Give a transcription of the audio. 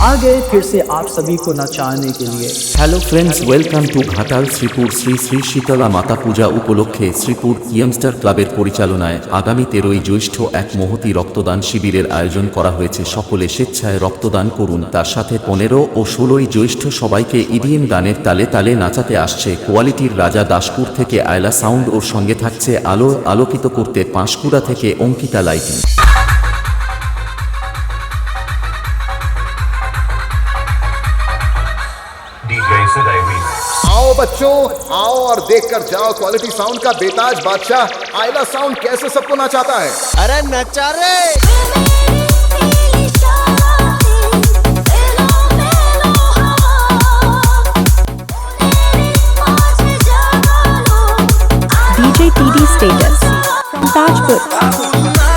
आ गए फिर से आप सभी को नचाने के लिए hello friends welcome to Ghatal Shripur Shri Shri Shitala Mata Puja উপলক্ষে শ্রীপুর ইয়ংস্টার ক্লাবের পরিচালনায় আগামী তেরোই জ্যৈষ্ঠ এক মহতি রক্তদান শিবিরের আয়োজন করা হয়েছে সকলে স্বেচ্ছায় রক্তদান করুন তার সাথে পনেরো ও ষোলোই জ্যৈষ্ঠ সবাইকে ইডিএম গানের তালে তালে নাচাতে আসছে কোয়ালিটির রাজা দাসপুর থেকে আয়লা সাউন্ড ওর সঙ্গে থাকছে আলো আলোকিত করতে পাঁশকুড়া থেকে অঙ্কিতা লাইটিং बच्चों आओ और देखकर जाओ क्वालिटी साउंड का बेताज बादशाह आयला साउंड कैसे सबको नचाता है अरे नचा रे DJ TD Status from Tajpur.